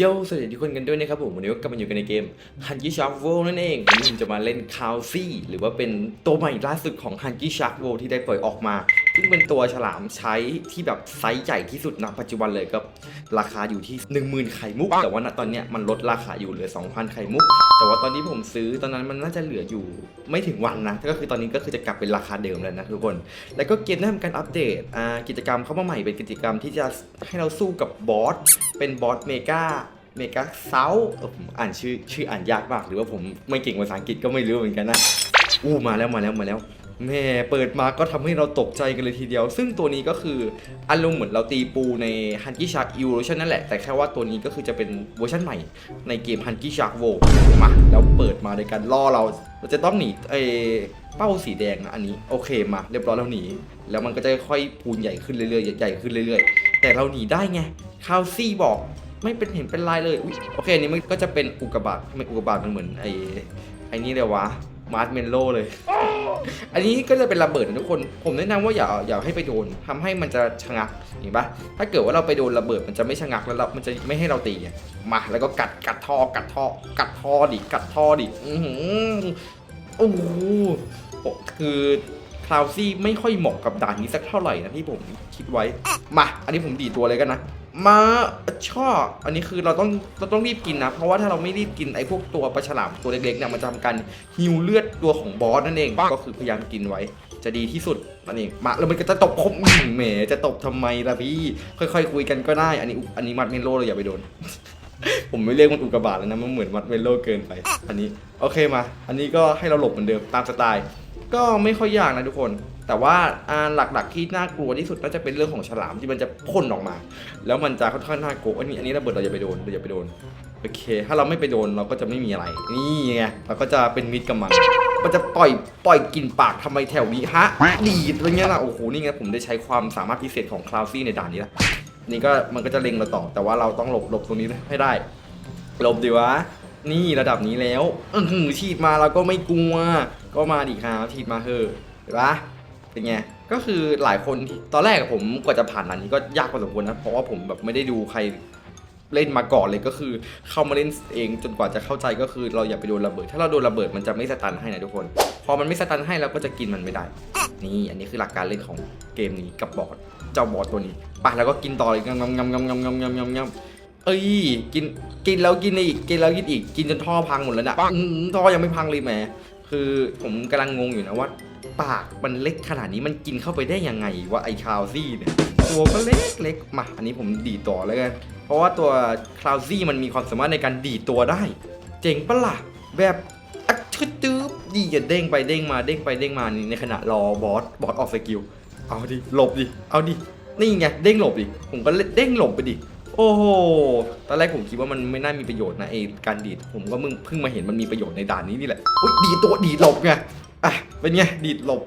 โยสวัสดีทุกคนกันด้วยนะครับผมวันนี้ก็กลับมาอยู่กันในเกม h u n k y Shark World นั่นเองวันนี้ผมจะมาเล่นคาวซี่หรือว่าเป็นตัวใหม่ล่าสุดของ h u n k y Shark World ที่ได้ปล่อยออกมา ซึ่งเป็นตัวฉลามใช้ที่แบบไซส์ใหญ่ที่สุดณปัจจุบันเลยก็ราคาอยู่ที่ 10,000 ไข่มุก แต่ว่าณตอนเนี้ยมันลดราคาอยู่เหลือ 2,000 ไข่มุก แต่ว่าตอนที่ผมซื้อตอนนั้นมันน่าจะเหลืออยู่ไม่ถึงวันนะก็คือตอนนี้ก็คือจะกลับเป็นราคาเดิมแล้วนะทุกคน แล้วก็เกมได้ทำการอัปเดตกิจกรรมเข้ามาใหม่เป็นกิจกรรมที่จะให้เราสู้กับบอสเป็นบอสเมกา เมกาเซาผมอ่านชื่อชื่ออ่านยากมาก หรือว่าผมไม่เก่งภาษาอังกฤษก็ไม่รู้เหมือนกันนะอู้มาแล้วมาแล้วมาแล้วแม่เปิดมาก็ทำให้เราตกใจกันเลยทีเดียว ซึ่งตัวนี้ก็คืออารมณ์เหมือนเราตีปูใน h u n k y Shark Evolution นั่นแหละ แต่แค่ว่าตัวนี้ก็คือจะเป็นเวอร์ชันใหม่ในเกม h u n k y Shark World มาแล้วเปิดมาในการล่อเรา เราจะต้องหนีเอเป้าสีแดงนะอันนี้โอเคมาเรียบร้อยเราหนี แล้วมันก็จะค่อยปูนใหญ่ขึ้นเรื่อยๆใหญ่ขึ้นเรื่อยๆ แต่เราหนีได้ไงคาวซี่บอก ไม่เป็นเห็นเป็นลายเลยอุ๊ยโอเคอันนี้มันก็จะเป็นอุกกาบาตไม่อุกกาบาตมันเหมือนไอ้ไอ้นี่เลยวะมาร์ทเมลโลเลย อันนี้ก็จะเป็นระเบิดนะทุกคน ผมแนะนำว่าอย่าอย่าให้ไปโดนทำให้มันจะชะงักเห็นปะถ้าเกิดว่าเราไปโดนระเบิดมันจะไม่ชะงักแล้วมันจะไม่ให้เราตีมาแล้วก็กัดกัดท่อกัดท่อกัดท่อดิกัดท่อดิอือหือโอ้โหคือคลาวซี่ไม่ค่อยเหมาะกับด่านนี้สักเท่าไหร่นะที่ผมคิดไว้ มา อันนี้ผมดีตัวเลยกันนะ มาชอบอันนี้คือเราต้องเราต้องรีบกินนะ เพราะว่าถ้าเราไม่รีบกินไอ้พวกตัวปลาฉลามตัวเล็กๆเนี่ยมันจะทำการฮิวเลือดตัวของบอสนั่นเอง ก็คือพยายามกินไว้ จะดีที่สุดนั่นเองมาแล้วมันก็จะตบผมอื้อแหมจะตบทำไมล่ะพี่ ค่อยๆคุยกันก็ได้ อันนี้อุอันนี้มัดเมโลเลยอย่าไปโดน ผมไม่เรียกมันอุกกาบาตแล้วนะมันเหมือนมัดเมโลเกินไป อันนี้โอเคมา อันนี้ก็ให้เราหลบเหมือนเดิมตามสไตล์ ก็ไม่ค่อยยากนะทุกคน แต่ว่าอันหลักๆที่น่ากลัวที่สุดน่าจะเป็นเรื่องของฉลามที่มันจะพ่นออกมา แล้วมันจะค่อนข้างน่ากลัวอันนี้อันนี้ระเบิดเราอย่าไปโดนเราอย่าไปโดนโอเค ถ้าเราไม่ไปโดนเราก็จะไม่มีอะไร นี่ไงเราก็จะเป็นมิตรกับมัน มันจะปล่อยปล่อยกินปากทำไมแถวนี้ฮะดีดอะไรเงี้ยล่ะโอ้โหนี่ไงผมได้ใช้ความสามารถพิเศษของคลาวซี่ในด่านนี้ละนี่ก็มันก็จะเล็งเราต่อแต่ว่าเราต้องหลบหลบตรงนี้ให้ได้หลบดีวะนี่ระดับนี้แล้วอื้อหือฉีดมาเราก็ไม่กลัว ก็มาดิครับฉีดมาเถอะเห็นปะ เป็นไง ก็คือหลายคนตอนแรกผมกว่าจะผ่านอันนี้ก็ยากพอสมควรนะ เพราะว่าผมแบบไม่ได้ดูใครเล่นมาก่อนเลยก็คือเข้ามาเล่นเองจนกว่าจะเข้าใจก็คือเราอย่าไปโดนระเบิด ถ้าเราโดนระเบิดมันจะไม่สตันให้นะทุกคน พอมันไม่สตันให้เราก็จะกินมันไม่ได้ นี่อันนี้คือหลักการเล่นของเกมนี้กับบอสเจ้าบอสตัวนี้ไปแล้วก็กินต่ออีกงำงำงำงำงำงำงำงำเอ้ยกินกินแล้วกินอีกกินแล้วกินอีกกินจนท่อพังหมดแล้วนะท่อยังไม่พังเลยแหมคือผมกำลังงงอยู่นะว่า ปากมันเล็กขนาดนี้มันกินเข้าไปได้ยังไงวะไอ้คาวซี่เนี่ยตัวก็เล็กเล็กมาอันนี้ผมดีต่อแล้วกันเพราะว่าตัวคาวซี่มันมีความสามารถในการดีตัวได้ เจ๋งปะล่ะแบบอัดชืดตื้อดีอย่าเด้งไปเด้งมาเด้งไปเด้งมานี่ในขณะรอบอสบอสออกสกิลเอาดิหลบดิเอาดินี่ไงเด้งหลบดิผมก็เด้งหลบไปดิโอ้โห ตอนแรกผมคิดว่ามันไม่น่ามีประโยชน์นะไอ้การดีด ผมก็มึงเพิ่งมาเห็นมันมีประโยชน์ในด่านนี้นี่แหละ อุ้ยดีตัวดีหลบไง เป็นไง ดีดหลบ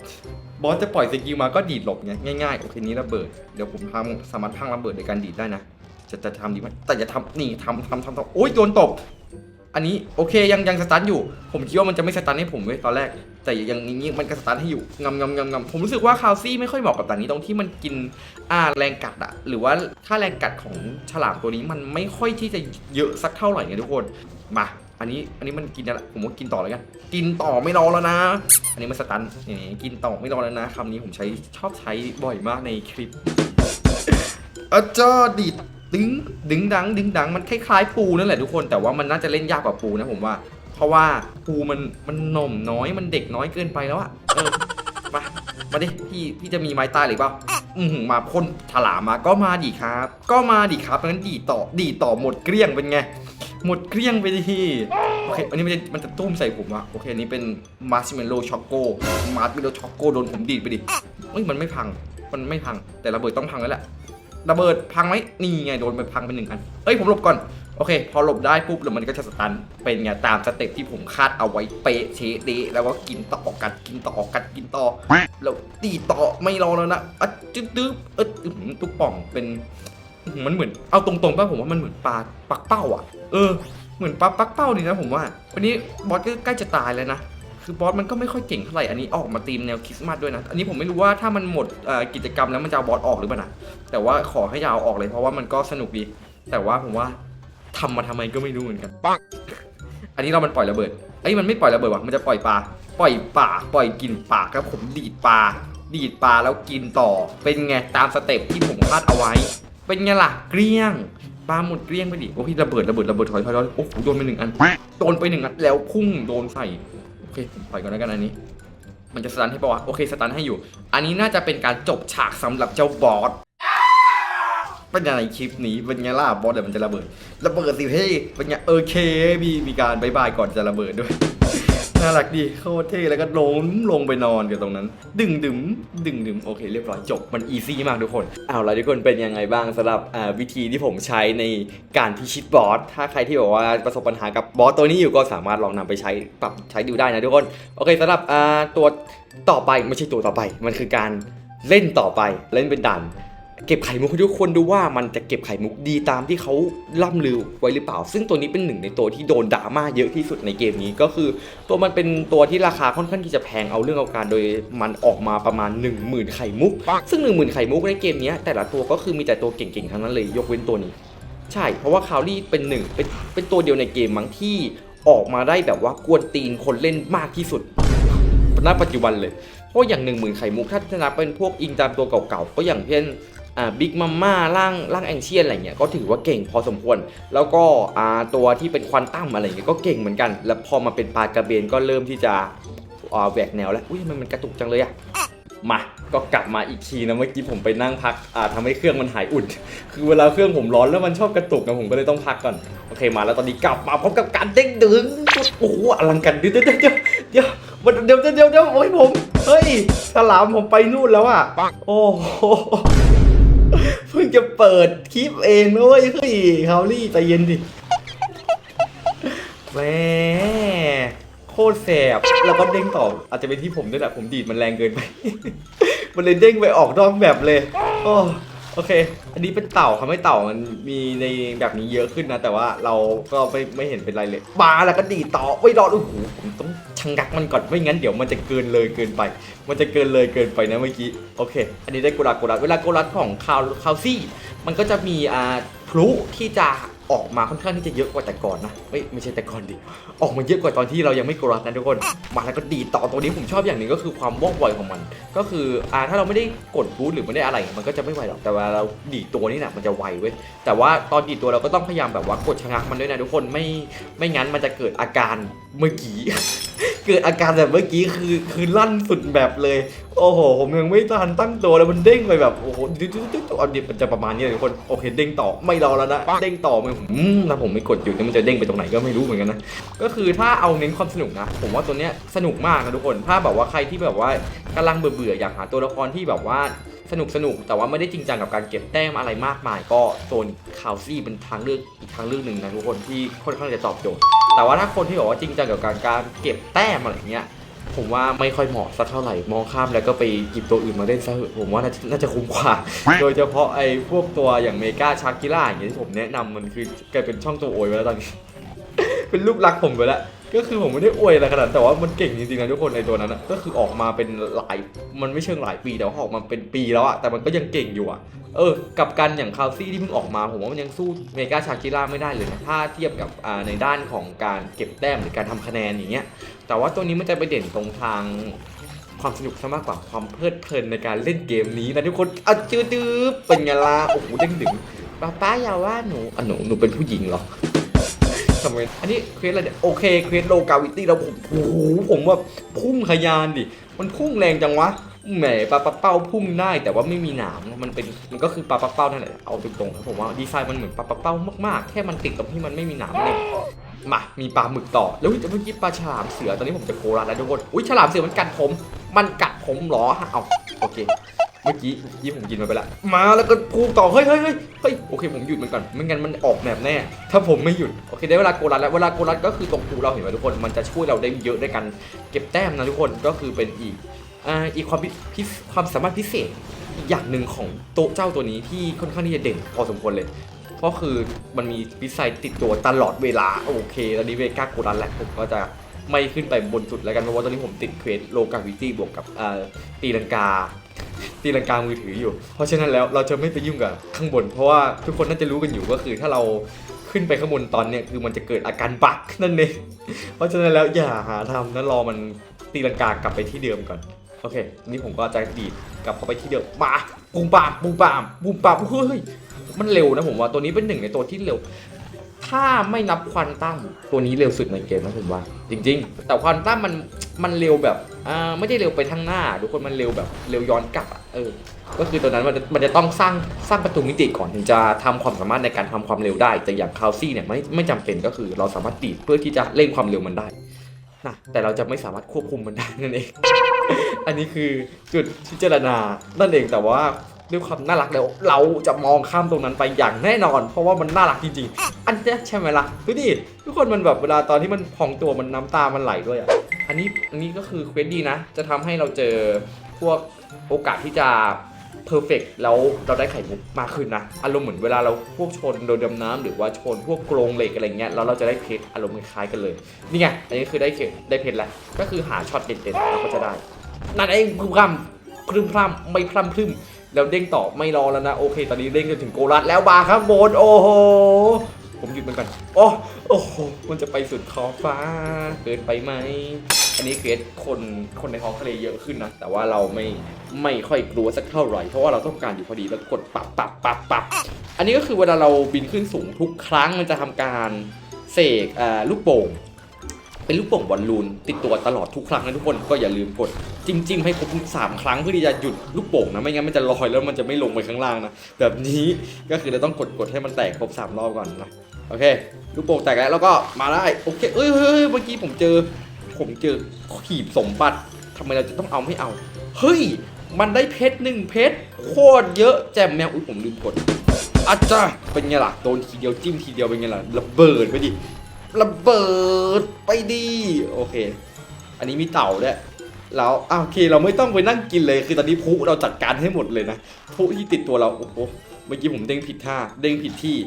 บอสจะปล่อยสกิลมาก็ดีดหลบไงง่ายๆ โอเคนี้ระเบิด เดี๋ยวผมทำสามารถพังระเบิดในการดีดได้นะ จะจะทำดีไหมแต่จะทำนี่ทำทำทำทำโอ๊ยโดนตบ อันนี้โอเคยังยังสตาร์ทอยู่ ผมคิดว่ามันจะไม่สตาร์ทให้ผมเว้ยตอนแรก แต่อย่างนี้มันก็สตาร์ทให้อยู่งำงำงำงำผมรู้สึกว่าคาวซี่ไม่ค่อยเหมาะกับด่านนี้ตรงที่มันกินอ่าแรงกัดอะหรือว่าค่าแรงกัดของฉลามตัวนี้มันไม่ค่อยที่จะเยอะสักเท่าไหร่ไงทุกคน มา อันนี้อันนี้มันกินอะไรผมว่ากินต่อเลยกัน กินต่อไม่รอแล้วนะ อันนี้มันสตันนี่กินต่อไม่รอแล้วนะคำนี้ผมใช้ชอบใช้บ่อยมากในคลิปอาจาดีดดึงดึงดัง ดึงดังมันคล้ายๆปูนั่นแหละทุกคนแต่ว่ามันน่าจะเล่นยากกว่าปูนะผมว่า เพราะว่าปูมันมันหน่มน้อยมันเด็กน้อยเกินไปแล้วอะเออมามาดิพี่พี่จะมีไม้ตายหรือเปล่าอือหือมาพ่นถลามาก็มาดิครับ ก็มาดิครับงั้นดีต่อดีต่อหมดเกลี้ยงเป็นไง หมดเกลี้ยงไปทีโอเค อันนี้มันจะมันจะตุ้มใส่ผมอะโอเค อันนี้เป็นมาร์ชเมลโล่ช็อกโกมาร์ชเมลโล่ช็อกโกโดนผมดีดไปดิเฮ้ยมันไม่พัง มันไม่พัง แต่ระเบิดต้องพังแล้วแหละ ระเบิดพังไหมนี่ไงโดนไปพังไปหนึ่งอัน เอ้ยผมหลบก่อน โอเค พอหลบได้ปุ๊บแล้วมันก็จะสตัน เป็นไงตามสเต็ปที่ผมคาดเอาไว้เป๊ะเชเดแล้วก็กินต่อกัดกินต่อกัดกินต่อแล้วตีต่อไม่รอแล้วนะอะจึ๊บจึ๊บเอ๊ะอื้อหือตุ๊กป่องเป็น มันเหมือนเอาตรงๆป่ะผมว่ามันเหมือนปลาปักเป้าอะ เออเหมือนปลาปักเป้าดีนะผมว่า วันนี้บอสก็ใกล้จะตายแล้วนะคือบอสมันก็ไม่ค่อยเก่งเท่าไหร่อันนี้ออกมาตีมแนวคริสต์มาสด้วยนะ อันนี้ผมไม่รู้ว่าถ้ามันหมดกิจกรรมแล้วมันจะเอาบอสออกหรือเปล่านะแต่ว่าขอให้ยาวออกเลยเพราะว่ามันก็สนุกดี แต่ว่าผมว่าทำมาทำไมก็ไม่รู้เหมือนกันปังอันนี้เรามันปล่อยระเบิดเอ้มันไม่ปล่อยระเบิดว่ะมันจะปล่อยปลาปล่อยปลาปล่อยกินปลาครับผมดีดปลาดีดปลาแล้วกินต่อเป็นไงตามสเต็ปที่ผมคาดเอาไว้ เป็นไงล่ะเกลี้ยงปลาหมดเกลี้ยงไปดิโอ้ยระเบิดระเบิดระเบิดถอยถอยถอยโอ้โหโดนไปหนึ่งอันโดนไปหนึ่งอันแล้วพุ่งโดนใส่โอเคผมปล่อยก่อนแล้วกันอันนี้ มันจะสตันให้ปะวะโอเคสตันให้อยู่ อันนี้น่าจะเป็นการจบฉากสำหรับเจ้าบอสเป็นยังไงคลิปนี้เป็นไงล่ะบอสเดี๋ยวมันจะระเบิด ระเบิดสิเฮ้ยเป็นไงโอเคมีมีการบายบายก่อนจะระเบิดด้วย น่ารักดีโคตรเท่แล้วก็ล้มลงไปนอนกันตรงนั้น ดึงดึมดึงดึมโอเคเรียบร้อยจบมันอีซี่มากทุกคนเอาละทุกคนเป็นยังไงบ้างสำหรับวิธีที่ผมใช้ในการพิชิตบอสถ้าใครที่บอกว่าประสบปัญหากับบอสตัวนี้อยู่ก็สามารถลองนำไปใช้ปรับใช้ดูได้นะทุกคนโอเคสำหรับตัวต่อไปไม่ใช่ตัวต่อไป มันคือการเล่นต่อไปเล่นเป็นด่าน เก็บไข่มุกให้ทุกคนดูว่ามันจะเก็บไข่มุกดีตามที่เขาล่ำลือไว้หรือเปล่า ซึ่งตัวนี้เป็นหนึ่งในตัวที่โดนดราม่าเยอะที่สุดในเกมนี้ก็คือ ตัวมันเป็นตัวที่ราคาค่อนข้างที่จะแพงเอาเรื่องเอาการโดยมันออกมาประมาณ 1 0,000 ไข่มุก ซึ่ง 1 0,000 ไข่มุกในเกมเนี้ยแต่ละตัวก็คือมีแต่ตัวเก่งๆทั้งนั้นเลยยกเว้นตัวนี้ ใช่ เพราะว่าคาวลี่เป็นหนึ่งเป็นเป็นตัวเดียวในเกมมั้งที่ออกมาได้แบบว่ากวนตีนคนเล่นมากที่สุดณปัจจุบันเลย เพราะอย่างหนึ่งหมื่นไข่มุกถ้าจะนับเป็นพวกอิงตามตัวเก่าๆ ก็อย่างเช่นอ่า บิ๊กมัมม่าร่างร่างแองเชียนอะไรเงี้ยก็ถือว่าเก่งพอสมควร แล้วก็ตัวที่เป็นควอนตัมอะไรเงี้ยก็เก่งเหมือนกัน แล้วพอมาเป็นปลากระเบนก็เริ่มที่จะแหวกแนวแล้วอุ้ยมันมันกระตุกจังเลยอะมาก็กลับมาอีกทีนะเมื่อกี้ผมไปนั่งพักอ่าทำให้เครื่องมันหายอุ่น คือเวลาเครื่องผมร้อนแล้วมันชอบกระตุกนะผมก็เลยต้องพักก่อนโอเคมาแล้วตอนนี้กลับมาพร้อมกับการเด้งดึงโอ้โหอลังการเดี๋ยวเดี๋ยวเดี๋ยวเดี๋ยวเดี๋ยวเดี๋ยวเดี๋ยวโอ้ยผมเฮ้ยสลามผมไปนู่นแล้วอะโอ้ เพิ่งจะเปิดคลิปเองนะเว้ยเฮ้ยคาวลี่ใจเย็นดิแหมโคตรแสบแล้วก็เด้งต่อ อาจจะเป็นที่ผมด้วยแหละผมดีดมันแรงเกินไป มันเลยเด้งไปออกนอกแบบเลยโอ้โอเค อันนี้เป็นเต่าครับไม่เต่ามันมีในแบบนี้เยอะขึ้นนะ แต่ว่าเราก็ไม่ไม่เห็นเป็นไรเลยมาแล้วก็ดีดต่อไม่รอดโอ้โหผมต้อง ชะงักมันก่อนไม่งั้นเดี๋ยวมันจะเกินเลยเกินไป มันจะเกินเลยเกินไปนะเมื่อกี้โอเค อันนี้ได้กุรัดกุรัดเวลากุรัดของคาวคาวซี่ มันก็จะมีอ่า ลุที่จะออกมาค่อนข้างที่จะเยอะกว่าแต่ก่อนนะไม่ไม่ใช่แต่ก่อนดิ ออกมาเยอะกว่าตอนที่เรายังไม่กรัดนะทุกคน มาแล้วก็ดีต่อตัวนี้ผมชอบอย่างหนึ่งก็คือความว่องไวของมัน ก็คืออ่าถ้าเราไม่ได้กดบูทหรือไม่ได้อะไร มันก็จะไม่ไวหรอก แต่วลาเราดีตัวนี่นะมันจะไวเว้ย แต่ว่าตอนดีตัวเราก็ต้องพยายามแบบว่ากดชะงักมันด้วยนะทุกคน ไม่ไม่งั้นมันจะเกิดอาการเมื่อกี้ เกิดอาการแบบเมื่อกี้คือคือลั่นสุดแบบเลย โอ้โห ผมยังไม่ทันตั้งตัวแล้วมันเด้งไปแบบโอ้โหดึ๊ดดึ๊ดดึ๊ดเอาดิมันจะประมาณนี้เลยทุกคนโอเคเด้งต่อไม่รอแล้วนะเด้งต่อมันอืมถ้าผมไม่กดอยู่เนี่ยมันจะเด้งไปตรงไหนก็ไม่รู้เหมือนกันนะก็คือถ้าเอาเน้นความสนุกนะ ผมว่าตัวเนี้ยสนุกมากนะทุกคน ถ้าแบบว่าใครที่แบบว่ากำลังเบื่อๆอยากหาตัวละครที่แบบว่าสนุกสนุกแต่ว่าไม่ได้จริงจังกับการเก็บแต้มอะไรมากมาย ก็โซนคาวซี่เป็นทางเลือกอีกทางเลือกหนึ่งนะทุกคนที่ค่อนข้างจะตอบโจทย์ แต่ว่าถ้าคนที่บอกว่าจริงจังกับการการเก็บแต้มอะไรเงี้ย ผมว่าไม่ค่อยเหมาะสักเท่าไหร่มองข้ามแล้วก็ไปหยิบตัวอื่นมาเล่นซะเถอะผมว่าน่าจะน่าจะคุ้มกว่า โดยเฉพาะไอ้พวกตัวอย่างเมกาชาร์กิล่าอย่างเงี้ยที่ผมแนะนำมันคือกลายเป็นช่องตัวโอยไปแล้วตอนนี้ เป็นลูกรักผมไปแล้ว ก็คือผมไม่ได้อวยอะไรขนาดแต่ว่ามันเก่งจริงๆนะทุกคนในตัวนั้นนะก็คือออกมาเป็นหลายมันไม่เชิงหลายปีแต่ว่าออกมาเป็นปีแล้วอะแต่มันก็ยังเก่งอยู่อะเออกับกันอย่างคาวซี่ที่เพิ่งออกมาผมว่ามันยังสู้เมกาชากิล่าไม่ได้เลยนะถ้าเทียบกับอ่าในด้านของการเก็บแต้มหรือการทำคะแนนอย่างเงี้ยแต่ว่าตัวนี้มันจะไปเด่นตรงทางความสนุกซะมากกว่าความเพลิดเพลินในการเล่นเกมนี้นะทุกคนอะจืดดื้อเป็นไงล่ะโอ้โหเด้งดึงป้าป้าอย่าว่าหนูอะหนูหนูเป็นผู้หญิงเหรอ ทำไมอันนี้เควสอะไรเนี่ยโอเคเควสโลกาวิตี้เราผมโอ้โหผมว่าพุ่งขยานดิมันพุ่งแรงจังวะแหมปลาปลาเป้าพุ่งได้แต่ว่าไม่มีหนามมันเป็นมันก็คือปลาปลาเป้านั่นแหละเอาตรงๆนะผมว่าดีไซน์มันเหมือนปลาปลาเป้ามากๆแค่มันติดตรงที่มันไม่มีหนามเลยมา มีปลาหมึกต่อ แล้วเมื่อกี้ปลาฉลามเสือ ตอนนี้ผมจะโคราชแล้วทุกคน อุ้ยฉลามเสือมันกัดผม มันกัดผมเหรอ เอาโอเค เมื่อกี้เมื่ผมกินมันไปละ มาแล้วก็พูดต่อ เฮ้ยเฮ้ยเฮ้ยเฮ้ยโอเคผมหยุดมันก่อน ไม่งั้นมันออกแบบแน่ ถ้าผมไม่หยุด โอเคได้เวลาโกรัดแล้ว เวลาโกรัดก็คือตรงภูเราเห็นไหมทุกคน มันจะช่วยเราได้เยอะในการเก็บแต้มนะทุกคน ก็คือเป็นอีก อ่า อีกความพิความสามารถพิเศษอีกอย่างหนึ่งของโต๊ะเจ้าตัวนี้ที่ค่อนข้างที่จะเด่นพอสมควรเลยก็คือมันมีวิสัยติดตัวตลอดเวลาโอเคตอนนี้เวก้าโกรัดแล้วผมก็จะไม่ขึ้นไปบนสุดแล้วกันเพราะว่าตอนนี้ผมติดเควสโลกาวิตี้บวกกับอ่าตีลังกา ตีลังกามือถืออยู่ เพราะฉะนั้นแล้วเราจะไม่ไปยุ่งกับข้างบน เพราะว่าทุกคนน่าจะรู้กันอยู่ก็คือถ้าเราขึ้นไปข้างบนตอนเนี้ยคือมันจะเกิดอาการบักนั่นเอง เพราะฉะนั้นแล้วอย่าหาทำนะรอมันตีลังกากลับไปที่เดิมก่อน โอเค นี่ผมก็จะดีดกลับเข้าไปที่เดิมมาปูมปามปูมปามปูมปามเฮ้ยมันเร็วนะผมว่าตัวนี้เป็นหนึ่งในตัวที่เร็ว ถ้าไม่นับควันตั้มตัวนี้เร็วสุดในเกมนะผมว่า จริง ๆ แต่ควันตั้มมันมันเร็วแบบอ่าไม่ได้เร็วไปทางหน้าทุกคนมันเร็วแบบเร็วย้อนกลับอะเออก็คือตัวนั้นมันจะมันจะต้องสร้างสร้างประตูมิติก่อนถึงจะทำความสามารถในการทำความเร็วได้ แต่อย่างคาวซี่เนี่ยไม่ไม่จำเป็นก็คือเราสามารถตีดเพื่อที่จะเร่งความเร็วมันได้นะแต่เราจะไม่สามารถควบคุมมันได้นั่นเอง อันนี้คือจุดพิจารณานั่นเองแต่ว่า ด้วยความน่ารักแล้วเราจะมองข้ามตรงนั้นไปอย่างแน่นอน เพราะว่ามันน่ารักจริงๆ อันนี้ใช่ไหมล่ะดูดิทุกคนมันแบบเวลาตอนที่มันพองตัวมันน้ำตามันไหลด้วยอะอันนี้อันนี้ก็คือเควสดีนะ จะทำให้เราเจอพวกโอกาสที่จะเพอร์เฟกแล้วเราได้ไข่มุกมากขึ้นนะอารมณ์เหมือนเวลาเราพวกชนโดนดำน้ำหรือว่าชนพวกกรงเหล็กอะไรเงี้ยแล้วเราจะได้เพชรอารมณ์คล้ายกันเลยนี่ไงอันนี้คือได้เพชรได้เพชรแล้วก็คือหาช็อตเด็ดๆแล้วก็จะได้ นั่นเองพรึมพรำพรึมพรำไม่พร่ำพรึม แล้วเด้งต่อไม่รอแล้วนะโอเค ตอนนี้เด้งจนถึงโกลัดแล้วบาครับโบนโอ้โหผมหยุดมันก่อนโอ้โอ้โหมันจะไปสุดขอบฟ้าเกินไปไหม อันนี้เคสคนคนในท้องทะเลเยอะขึ้นนะ แต่ว่าเราไม่ไม่ค่อยกลัวสักเท่าไหร่ เพราะว่าเราต้องการอยู่พอดีแล้วกดปับปับปับปับอันนี้ก็คือเวลาเราบินขึ้นสูงทุกครั้งมันจะทำการเสกอ่าลูกโป่ง เป็นลูกโป่งบอลลูนติดตัวตลอดทุกครั้งนะทุกคนก็อย่าลืมกดจิ้มจิ้มให้ครบสามครั้งเพื่อที่จะหยุดลูกโป่งนะไม่งั้นมันจะลอยแล้วมันจะไม่ลงไปข้างล่างนะแบบนี้ก็คือเราต้องกดกดให้มันแตกครบสามรอบก่อนนะโอเค ลูกโป่งแตกแล้วแล้วก็มาได้โอเคเอ้ยเฮ้ยเมื่อกี้ผมเจอ ผมเจอขีบสมบัติทำไมเราจะต้องเอาไม่เอาเฮ้ยมันได้เพชรหนึ่งเพชรโคตรเยอะแจ่มแมวอุ้ยผมลืมกดอาจารย์เป็นไงล่ะโดนทีเดียวจิ้มทีเดียวเป็นไงล่ะระเบิดไปดิ ระเบิดไปดีโอเค อันนี้มีเต่าด้วยแล้วอะโอเคเราไม่ต้องไปนั่งกินเลยคือตอนนี้พุเราจัดการให้หมดเลยนะพุที่ติดตัวเราโอ้โหเมื่อกี้ผมเด้งผิดท่าเด้งผิดที่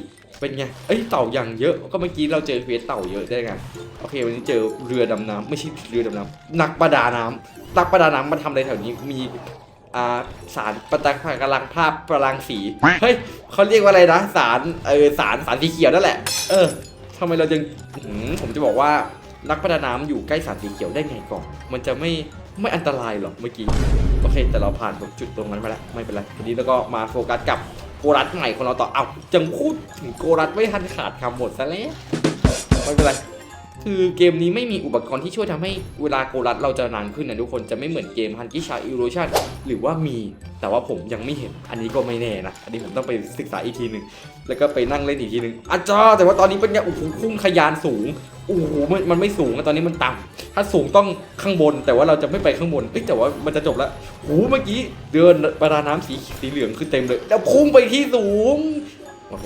เป็นไงเอ้ยเต่าอย่างเยอะก็เมื่อกี้เราเจอเควสเต่าเยอะได้ไงโอเค วันนี้เจอเรือดำน้ำไม่ใช่เรือดำน้ำนักประดาน้ำนักประดาน้ำมาทำอะไรแถวนี้มีอ่าสารประตากำลังภาพพลังสีเฮ้ยเขาเรียกว่าอะไรนะสารเออสารสารสีเขียวนั่นแหละ เออ ทำไมเราจึงหืมผมจะบอกว่านักประดาน้ำอยู่ใกล้สารสีเขียวได้ไงก่อน มันจะไม่ไม่อันตรายหรอกเมื่อกี้ โอเค แต่เราผ่านตรงจุดตรงนั้นไปแล้ว ไม่เป็นไรทีนี้แล้วก็มาโฟกัสกับโกรัสใหม่ของเราต่อ เอาจังพูดถึงโกรัสไม่ทันขาดคำหมดซะแล้ว ไม่เป็นไร คือเกมนี้ไม่มีอุปกรณ์ที่ช่วยทำให้เวลาโกรัสเราจะนานขึ้นนะทุกคนจะไม่เหมือนเกมฮันกิชาอิโรชันหรือว่ามี แต่ว่าผมยังไม่เห็นอันนี้ก็ไม่แน่นะ อันนี้ผมต้องไปศึกษาอีกทีหนึ่งแล้วก็ไปนั่งเล่นอีกทีหนึ่งอาจารย์แต่ว่าตอนนี้เป็นไงโอ้โหพุ่งขยานสูงโอ้โหมันมันไม่สูงอะตอนนี้มันต่ำถ้าสูงต้องข้างบน แต่ว่าเราจะไม่ไปข้างบนเอ้แต่ว่ามันจะจบแล้วโอ้เมื่อกี้เดินประดาน้ำสีสีเหลืองคือเต็มเลย แล้วพุ่งไปที่สูงโอเค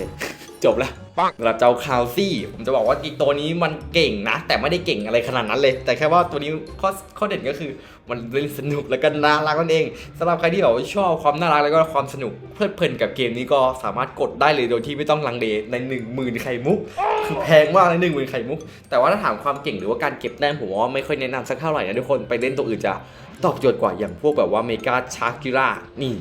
จบแล้วสำหรับเจ้าคาวซี่ผมจะบอกว่าอีกตัวนี้มันเก่งนะ แต่ไม่ได้เก่งอะไรขนาดนั้นเลย แต่แค่ว่าตัวนี้ข้อข้อเด่นก็คือมันเล่นสนุกแล้วก็น่ารักนั่นเองสำหรับใครที่แบบว่าชอบความน่ารักแล้วก็ความสนุกเพลิดเพลินกับเกมนี้ก็สามารถกดได้เลยโดยที่ไม่ต้องลังเลใน 1 0,000ไข่มุกคือแพงมากเลยหนึ่งหมื่นไข่มุก แต่ว่าถ้าถามความเก่งหรือว่าการเก็บแต้มผมว่าไม่ค่อยแนะนำสักเท่าไหร่นะทุกคนไปเล่นตัวอื่นจะตอบโจทย์กว่าอย่างพวกแบบว่าเมกาชาร์กิล่านี่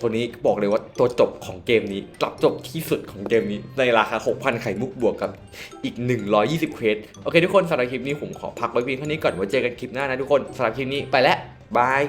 ตัวนี้บอกเลยว่าตัวจบของเกมนี้กลับจบที่สุดของเกมนี้ ในราคา 6,000 ไข่มุกบวกกับอีก 120 เควสโอเคทุกคนสำหรับคลิปนี้ผมขอพักไว้เพียงเท่านี้ก่อนไว้เจอกันคลิปหน้านะทุกคนสำหรับคลิปนี้ไปแล้วบาย